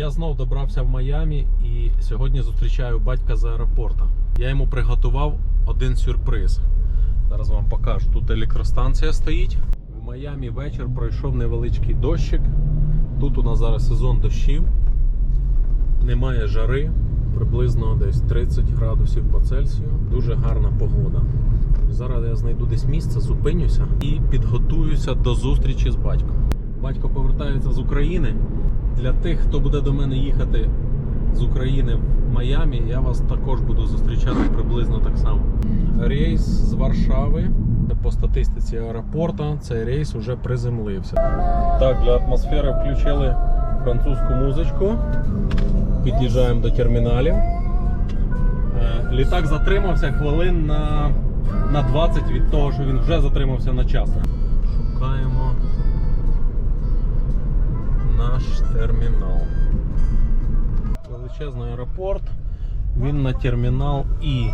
Я знов добрався в Майамі і сьогодні зустрічаю батька з аеропорта. Я йому приготував один сюрприз. Зараз вам покажу. Тут електростанція стоїть. В Майамі вечір пройшов невеличкий дощик. Тут у нас зараз сезон дощів. Немає жари, приблизно десь 30 градусів по Цельсію. Дуже гарна погода. Зараз я знайду десь місце, зупинюся і підготуюся до зустрічі з батьком. Батько повертається з України. Для тих, хто буде до мене їхати з України в Майамі, я вас також буду зустрічати приблизно так само. Рейс з Варшави. По статистиці аеропорта цей рейс вже приземлився. Так, для атмосфери включили французьку музичку. Під'їжджаємо до терміналів. Е, Літак затримався хвилин на, на 20 від того, що він вже затримався на час. Шукаємо наш термінал. Величезний аеропорт. Він на термінал І.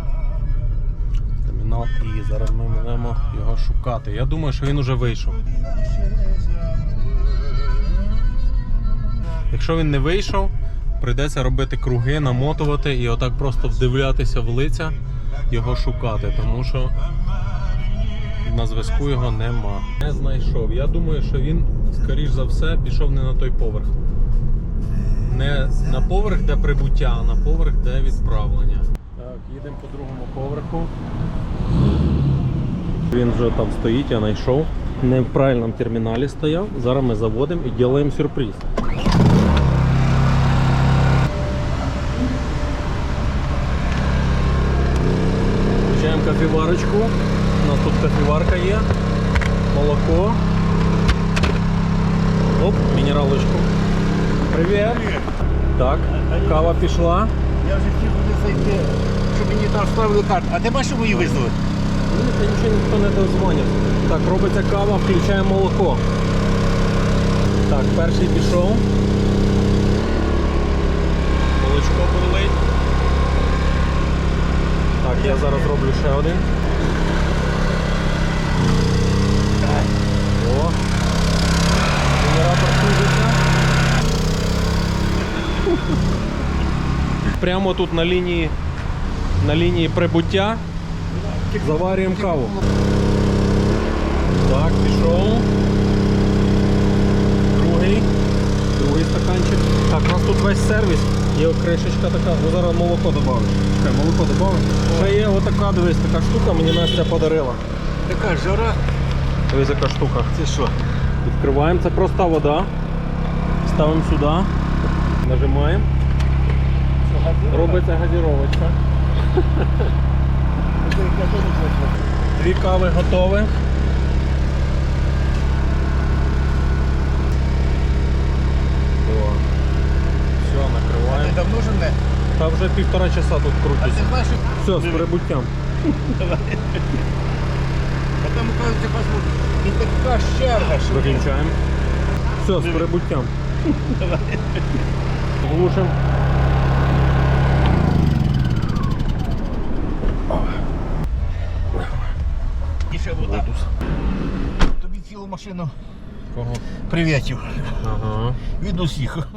Термінал І. Зараз ми будемо його шукати. Я думаю, що він уже вийшов. Якщо він не вийшов, прийдеться робити круги, намотувати і отак просто вдивлятися в лиця, його шукати, тому що на зв'язку його нема. Не знайшов. Я думаю, що він, скоріш за все, пішов не на той поверх. Не на поверх, де прибуття, а на поверх, де відправлення. Так, їдемо по другому поверху. Він вже там стоїть, я знайшов. Не в правильному терміналі стояв. Зараз ми заводимо і робимо сюрприз. Включаємо кофеварочку. Нас тут кофеварка є, молоко. Оп, мінералочку. Привіт. Так, кава пішла. Я вже хотів туди зайти, щоб мені там ставили карту. А ти бачиш, що мої визвали? Ні, та нічого ніхто не дозвонив. Так, робиться кава, включаємо молоко. Так, перший пішов. Молочко бурлить. Так, я зараз роблю ще один. Прямо тут на лінії на лінії прибуття заварюємо каву. Так, пішов. Другий. Другий стаканчик. Так, у нас тут весь сервіс. Є кришечка така. Ну зараз молоко додав. Чекай, молоко додав. Ще є отака, дивись, така штука мені Настя подарила. Така жара. Дивись, яка штука. Це що? Відкриваємо, це проста вода. Ставимо сюди. Нажимаємо. Робиться газіровочка. Дві кави готові. Все, накриваємо. давно вже не? Та вже півтора часа тут крутиться. Все, з прибуттям. А там, кажуть. І така черга, що... Виключаємо. Все, з прибуттям. Глушимо. І ще вода. Тобі цілу машину Кого? привітів. Ага. Від усіх.